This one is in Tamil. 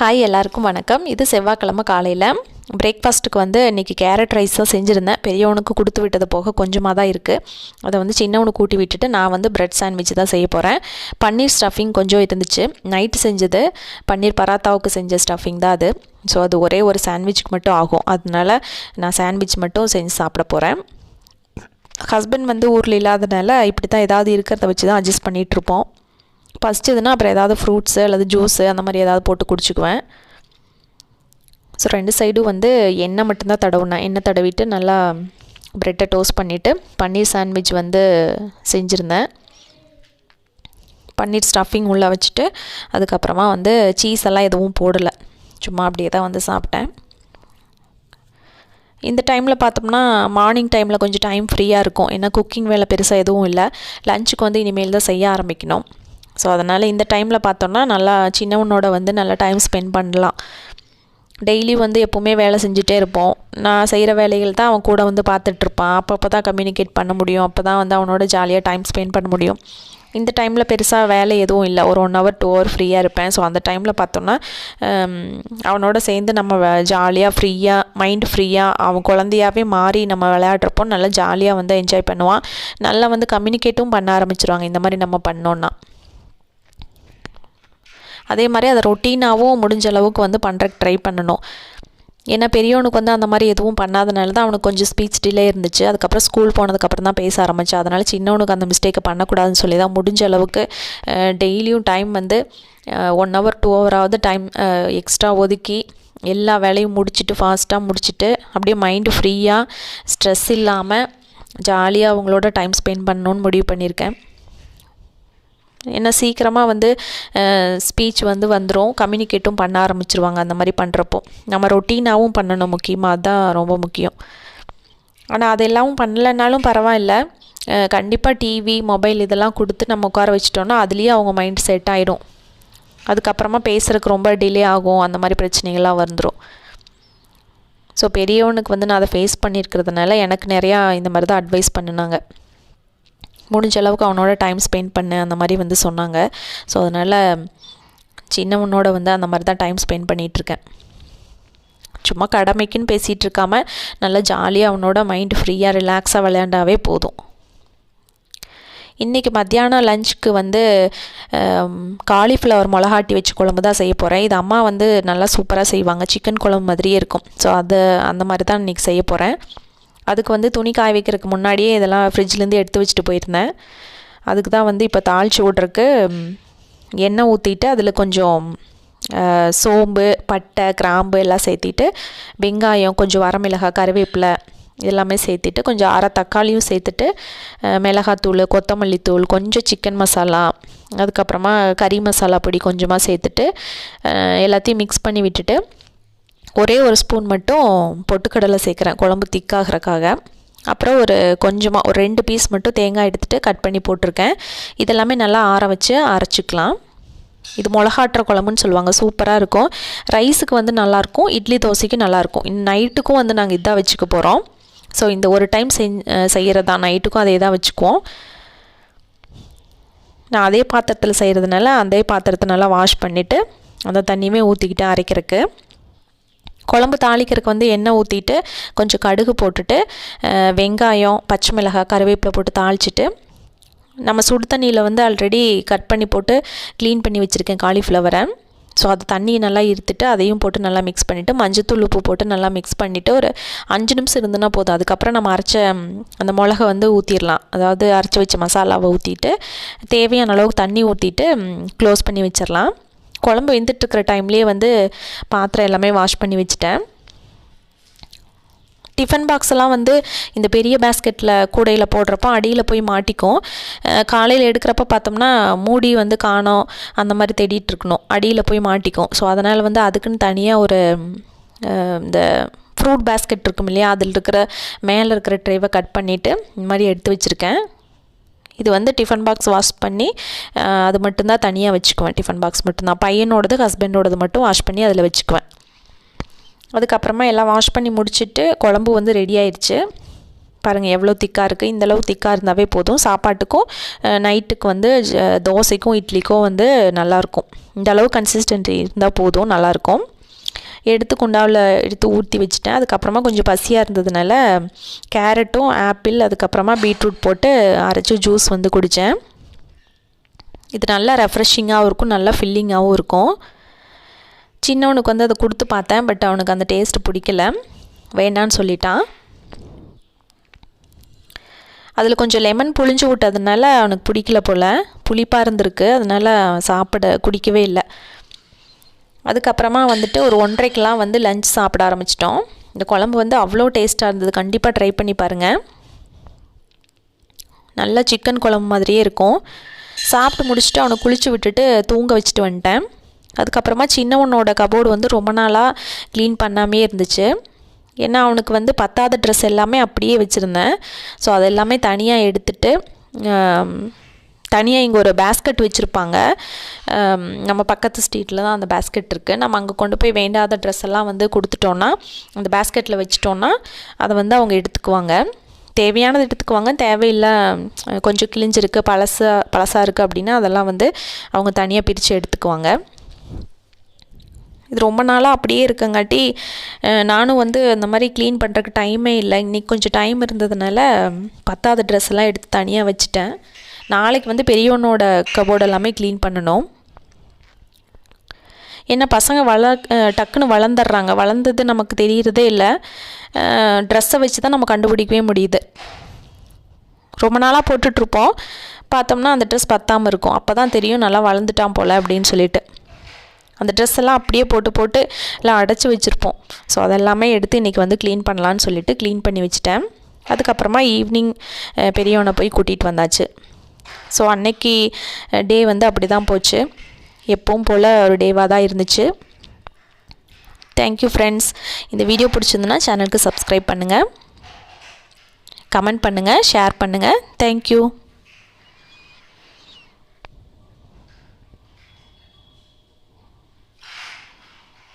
ஹாய் எல்லாருக்கும் வணக்கம். இது செவ்வாய்க்கிழமை காலையில். பிரேக்ஃபாஸ்ட்டுக்கு வந்து இன்றைக்கி கேரட் ரைஸ் தான் செஞ்சுருந்தேன். பெரியவனுக்கு கொடுத்து விட்டது போக கொஞ்சமாக தான் இருக்குது அதை வந்து சின்னவனுக்கு கூட்டி விட்டுட்டு நான் வந்து பிரெட் சாண்ட்விச் தான் செய்ய போகிறேன் பன்னீர் ஸ்டஃபிங் கொஞ்சம் இருந்துச்சு. நைட்டு செஞ்சது. பன்னீர் பராத்தாவுக்கு செஞ்ச ஸ்டஃபிங் தான் அது. ஸோ அது ஒரே ஒரு சாண்ட்விச்சுக்கு மட்டும் ஆகும். அதனால நான் சாண்ட்விச் மட்டும் செஞ்சு சாப்பிட போகிறேன் ஹஸ்பண்ட் வந்து ஊரில் இல்லாதனால இப்படி தான் ஏதாவது இருக்கிறத வச்சு தான் அட்ஜஸ்ட் பண்ணிகிட்ருப்போம் பசிச்சதுன்னா அப்புறம் ஏதாவது ஃப்ரூட்ஸு அல்லது ஜூஸு அந்த மாதிரி ஏதாவது போட்டு குடிச்சுக்குவேன். ஸோ ரெண்டு சைடும் வந்து எண்ணெய் மட்டும்தான் தடவுனேன் எண்ணெய் தடவிட்டு நல்லா ப்ரெட்டை டோஸ்ட் பண்ணிவிட்டு பன்னீர் சாண்ட்விச் வந்து செஞ்சுருந்தேன். பன்னீர் ஸ்டஃபிங் உள்ளே வச்சுட்டு அதுக்கப்புறமா வந்து சீஸ் எல்லாம் எதுவும் போடலை. சும்மா அப்படியே தான் வந்து சாப்பிட்டேன். இந்த டைமில் பார்த்தோம்னா மார்னிங் டைமில் கொஞ்சம் டைம் ஃப்ரீயாக இருக்கும். ஏன்னா குக்கிங் வேலை பெருசாக எதுவும் இல்லை. லஞ்சுக்கு வந்து இனிமேல் தான் செய்ய ஆரம்பிக்கணும். ஸோ அதனால் இந்த டைமில் பார்த்தோன்னா நல்லா சின்னவனோட வந்து நல்லா டைம் ஸ்பெண்ட் பண்ணலாம். டெய்லி வந்து எப்போவுமே வேலை செஞ்சுட்டே இருப்போம். நான் செய்கிற வேலைகள் தான் அவன் கூட வந்து பார்த்துட்ருப்பான் அப்பப்போ தான் கம்யூனிகேட் பண்ண முடியும். அப்போ தான் வந்து அவனோட ஜாலியாக டைம் ஸ்பெண்ட் பண்ண முடியும். இந்த டைமில் பெருசாக வேலை எதுவும் இல்லை. ஒரு ஒன் ஹவர் டூ ஹவர் ஃப்ரீயாக இருப்பேன். ஸோ அந்த டைமில் பார்த்தோன்னா அவனோட சேர்ந்து நம்ம ஜாலியாக ஃப்ரீயாக மைண்ட் ஃப்ரீயாக அவன் குழந்தையாகவே மாறி நம்ம விளையாடுறப்போ நல்லா ஜாலியாக வந்து என்ஜாய் பண்ணுவான். நல்லா வந்து கம்யூனிகேட்டும் பண்ண ஆரம்பிச்சிருவாங்க. இந்த மாதிரி நம்ம பண்ணோன்னா அதே மாதிரி அதை ரொட்டீனாகவும் முடிஞ்ச அளவுக்கு வந்து பண்ணுறக்கு ட்ரை பண்ணணும். ஏன்னா பெரியவனுக்கு வந்து அந்த மாதிரி எதுவும் பண்ணாதனால தான் அவனுக்கு கொஞ்சம் ஸ்பீச் டிலே இருந்துச்சு. அதுக்கப்புறம் ஸ்கூல் போனதுக்கப்புறம் தான் பேச ஆரம்பிச்சு. அதனால் சின்னவனுக்கு அந்த மிஸ்டேக்கை பண்ணக்கூடாதுன்னு சொல்லி தான் முடிஞ்ச அளவுக்கு டெய்லியும் டைம் வந்து ஒன் ஹவர் டூ ஹவராவது டைம் எக்ஸ்ட்ரா ஒதுக்கி எல்லா வேலையும் முடிச்சுட்டு ஃபாஸ்ட்டாக முடிச்சுட்டு அப்படியே மைண்டு ஃப்ரீயாக ஸ்ட்ரெஸ் இல்லாமல் ஜாலியாக அவங்களோட டைம் ஸ்பெண்ட் பண்ணணுன்னு முடிவு பண்ணியிருக்கேன். ஏன்னா சீக்கிரமாக வந்து ஸ்பீச் வந்து வந்துடும் கம்யூனிகேட்டும் பண்ண ஆரம்பிச்சிருவாங்க அந்த மாதிரி பண்ணுறப்போ நம்ம ரொட்டீனாகவும் பண்ணணும் முக்கியமாக அதுதான் ரொம்ப முக்கியம். ஆனால் அதெல்லாம் பண்ணலைனாலும் பரவாயில்ல. கண்டிப்பாக டிவி மொபைல் இதெல்லாம் கொடுத்து நம்ம உட்கார வச்சிட்டோன்னா அதுலேயே அவங்க மைண்ட் செட் ஆகிடும் அதுக்கப்புறமா பேசுகிறதுக்கு ரொம்ப டிலே ஆகும். அந்த மாதிரி பிரச்சனைகள்லாம் வந்துடும் ஸோ பெரியவனுக்கு வந்து நான் அதை ஃபேஸ் பண்ணியிருக்கிறதுனால எனக்கு நிறையா இந்த மாதிரி தான் அட்வைஸ் பண்ணினாங்க. முடிஞ்ச அளவுக்கு அவனோட டைம் ஸ்பெண்ட் பண்ணு அந்த மாதிரி வந்து சொன்னாங்க. ஸோ அதனால் சின்னவனோட வந்து அந்த மாதிரி தான் டைம் ஸ்பெண்ட் பண்ணிகிட்ருக்கேன் சும்மா கடமைக்குன்னு பேசிகிட்டு இருக்காமல் நல்லா ஜாலியாக அவனோட மைண்ட் ஃப்ரீயாக ரிலாக்ஸாக விளையாண்டாவே போதும். இன்றைக்கி மத்தியானம் லஞ்சுக்கு வந்து காலிஃப்ளவர் மிளகாட்டி வச்சு குழம்பு தான் செய்ய போகிறேன் இது அம்மா வந்து நல்லா சூப்பராக செய்வாங்க. சிக்கன் குழம்பு மாதிரியே இருக்கும். ஸோ அது அந்த மாதிரி தான் இன்றைக்கி செய்ய போகிறேன் அதுக்கு வந்து துணி காய வைக்கிறதுக்கு முன்னாடியே இதெல்லாம் ஃப்ரிட்ஜ்லேருந்து எடுத்து வச்சுட்டு போயிருந்தேன். அதுக்கு தான் வந்து இப்போ தாளித்து விட்றக்கு எண்ணெய் ஊற்றிட்டு அதில் கொஞ்சம் சோம்பு பட்டை கிராம்பு எல்லாம் சேர்த்திட்டு வெங்காயம் கொஞ்சம் வரமிளகாய் கருவேப்பிலை எல்லாமே சேர்த்துட்டு கொஞ்சம் அரை தக்காளியும் சேர்த்துட்டு மிளகாத்தூள் கொத்தமல்லி தூள் கொஞ்சம் சிக்கன் மசாலா அதுக்கப்புறமா கறி மசாலா பொடி கொஞ்சமாக சேர்த்துட்டு எல்லாத்தையும் மிக்ஸ் பண்ணி விட்டுட்டு ஒரே ஒரு ஸ்பூன் மட்டும் பொட்டுக்கடலை சேர்க்குறேன் குழம்பு திக்காகிறக்காக. அப்புறம் ஒரு கொஞ்சமாக ஒரு ரெண்டு பீஸ் மட்டும் தேங்காய் எடுத்துகிட்டு கட் பண்ணி போட்டிருக்கேன். இதெல்லாமே நல்லா ஆற வச்சு அரைச்சிக்கலாம். இது மிளகாட்டுற குழம்புன்னு சொல்லுவாங்க சூப்பராக இருக்கும். ரைஸுக்கு வந்து நல்லாயிருக்கும் இட்லி தோசைக்கு நல்லாயிருக்கும். நைட்டுக்கும் வந்து நாங்கள் இதாக வச்சுக்க போகிறோம் ஸோ இந்த ஒரு டைம் செஞ் செய்கிறதா நைட்டுக்கும் அதே தான் வச்சுக்குவோம். நான் அதே பாத்திரத்தில் செய்கிறதுனால அதே பாத்திரத்தை நல்லா வாஷ் பண்ணிவிட்டு அந்த தண்ணியுமே ஊற்றிக்கிட்டு அரைக்கிறதுக்கு. குழம்பு தாளிக்கிறதுக்கு வந்து எண்ணெய் ஊற்றிட்டு கொஞ்சம் கடுகு போட்டுட்டு வெங்காயம் பச்சை மிளகாய் கருவேப்பிலை போட்டு தாளிச்சிட்டு நம்ம சுடு தண்ணியில் வந்து ஆல்ரெடி கட் பண்ணி போட்டு க்ளீன் பண்ணி வச்சுருக்கேன் காலிஃப்ளவரை ஸோ அது தண்ணியை நல்லா இருத்துட்டு அதையும் போட்டு நல்லா மிக்ஸ் பண்ணிவிட்டு மஞ்சத்தூள் உப்பு போட்டு நல்லா மிக்ஸ் பண்ணிவிட்டு ஒரு அஞ்சு நிமிஷம் இருந்துன்னா போதும். அதுக்கப்புறம் நம்ம அரைச்ச அந்த மிளகை வந்து ஊற்றிடலாம் அதாவது அரைச்சி வச்ச மசாலாவை ஊற்றிட்டு தேவையான அளவுக்கு தண்ணி ஊற்றிட்டு க்ளோஸ் பண்ணி வச்சிடலாம் குழம்பு வெந்துட்டுருக்கிற டைம்லேயே வந்து பாத்திரம் எல்லாமே வாஷ் பண்ணி வச்சுட்டேன். டிஃபன் பாக்ஸ் எல்லாம் வந்து இந்த பெரிய பேஸ்கெட்டில் கூடையில் போடுறப்போ அடியில் போய் மாட்டிக்கும். காலையில் எடுக்கிறப்ப பார்த்தோம்னா மூடி வந்து காணோம் அந்த மாதிரி தேடிட்டு இருக்கணும். அடியில் போய் மாட்டிக்கும். ஸோ அதனால் வந்து அதுக்குன்னு தனியாக ஒரு இந்த ஃப்ரூட் பேஸ்கெட் இருக்கும் இல்லையா அதில் இருக்கிற மேலே இருக்கிற ட்ரைவை கட் பண்ணிவிட்டு இந்த மாதிரி எடுத்து வச்சுருக்கேன். இது வந்து டிஃபன் பாக்ஸ் வாஷ் பண்ணி அது மட்டும்தான் தனியாக வச்சுக்குவேன். டிஃபன் பாக்ஸ் மட்டும்தான். பையனோடது ஹஸ்பண்டோடது மட்டும் வாஷ் பண்ணி அதில் வச்சுக்குவேன். அதுக்கப்புறமா எல்லாம் வாஷ் பண்ணி முடிச்சுட்டு குழம்பு வந்து ரெடி ஆயிடுச்சு பாருங்கள் எவ்வளோ திக்காக இருக்குது இந்தளவு திக்காக இருந்தாவே போதும். சாப்பாட்டுக்கும் நைட்டுக்கு வந்து தோசைக்கும் இட்லிக்கும் வந்து நல்லாயிருக்கும் இந்தளவு கன்சிஸ்டன்ட் இருந்தால் போதும் நல்லாயிருக்கும் எடுத்து குண்டாவில் எடுத்து ஊற்றி வச்சுட்டேன். அதுக்கப்புறமா கொஞ்சம் பசியாக இருந்ததுனால கேரட்டும் ஆப்பிள் அதுக்கப்புறமா பீட்ரூட் போட்டு அரைச்சி ஜூஸ் வந்து குடித்தேன் இது நல்லா ரெஃப்ரெஷிங்காகவும் இருக்கும் நல்லா ஃபில்லிங்காகவும் இருக்கும். சின்னவனுக்கு வந்து அதை கொடுத்து பார்த்தேன் பட் அவனுக்கு அந்த டேஸ்ட் பிடிக்கல. வேண்டான்னு சொல்லிட்டான். அதில் கொஞ்சம் லெமன் புளிஞ்சு விட்டதுனால அவனுக்கு பிடிக்கல போல். புளிப்பாக இருந்திருக்கு அதனால் சாப்பிட குடிக்கவே இல்லை. அதுக்கப்புறமா வந்துட்டு ஒரு ஒன்றரைக்கெலாம் வந்து லஞ்ச் சாப்பிட ஆரம்பிச்சிட்டோம். இந்த குழம்பு வந்து அவ்வளோ டேஸ்ட்டாக இருந்தது. கண்டிப்பாக ட்ரை பண்ணி பாருங்கள் நல்லா சிக்கன் குழம்பு மாதிரியே இருக்கும். சாப்பிட்டு முடிச்சுட்டு அவனை குளிச்சு விட்டுட்டு தூங்க வச்சுட்டு வந்துட்டேன். அதுக்கப்புறமா சின்னவனோட கபோர்டு வந்து ரொம்ப நாளாக க்ளீன் பண்ணாமே இருந்துச்சு. ஏன்னா அவனுக்கு வந்து பத்தாத ட்ரெஸ் எல்லாமே அப்படியே வச்சுருந்தேன். ஸோ அது எல்லாமே தனியாக எடுத்துட்டு தனியாக இங்கே ஒரு பேஸ்கெட் வச்சுருப்பாங்க. நம்ம பக்கத்து ஸ்ட்ரீட்டில் தான் அந்த பேஸ்கெட் இருக்குது நம்ம அங்கே கொண்டு போய் வேண்டாத ட்ரெஸ் எல்லாம் வந்து கொடுத்துட்டோன்னா அந்த பேஸ்கெட்டில் வச்சிட்டோன்னா அதை வந்து அவங்க எடுத்துக்குவாங்க. தேவையானது எடுத்துக்குவாங்க. தேவையில்லை கொஞ்சம் கிழிஞ்சிருக்கு பழசா பழசாக இருக்குது அப்படின்னா அதெல்லாம் வந்து அவங்க தனியாக பிரித்து எடுத்துக்குவாங்க. இது ரொம்ப நாளாக அப்படியே இருக்கங்காட்டி நானும் வந்து அந்த மாதிரி க்ளீன் பண்ணுறக்கு டைமே இல்லை. இன்றைக்கி கொஞ்சம் டைம் இருந்ததுனால பத்தாத ட்ரெஸ் எல்லாம் எடுத்து தனியாக வச்சுட்டேன். நாளைக்கு வந்து பெரியவனோட கபோர்டு எல்லாமே க்ளீன் பண்ணணும். ஏன்னா பசங்க வள டக்குன்னு வளர்ந்துடுறாங்க. வளர்ந்தது நமக்கு தெரியறதே இல்லை. ட்ரெஸ்ஸை வச்சு தான் நம்ம கண்டுபிடிக்கவே முடியுது. ரொம்ப நாளாக போட்டுட்ருப்போம். பார்த்தோம்னா அந்த ட்ரெஸ் பத்தாமல் இருக்கும். அப்போ தான் தெரியும் நல்லா வளர்ந்துட்டான் போல் அப்படின்னு சொல்லிட்டு. அந்த ட்ரெஸ் எல்லாம் அப்படியே போட்டு போட்டு எல்லாம் அடைச்சி வச்சுருப்போம். ஸோ அதெல்லாமே எடுத்து இன்றைக்கி வந்து க்ளீன் பண்ணலான்னு சொல்லிட்டு க்ளீன் பண்ணி வச்சுட்டேன். அதுக்கப்புறமா ஈவினிங் பெரியவனை போய் கூட்டிகிட்டு வந்தாச்சு. ஸோ அன்னைக்கு டே வந்து அப்படி தான் போச்சு. எப்பவும் போல் ஒரு டேவாக தான் இருந்துச்சு. தேங்க்யூ ஃப்ரெண்ட்ஸ் இந்த வீடியோ பிடிச்சிருந்துன்னா சேனலுக்கு சப்ஸ்கிரைப் பண்ணுங்கள் கமெண்ட் பண்ணுங்கள் ஷேர் பண்ணுங்கள் தேங்க்யூ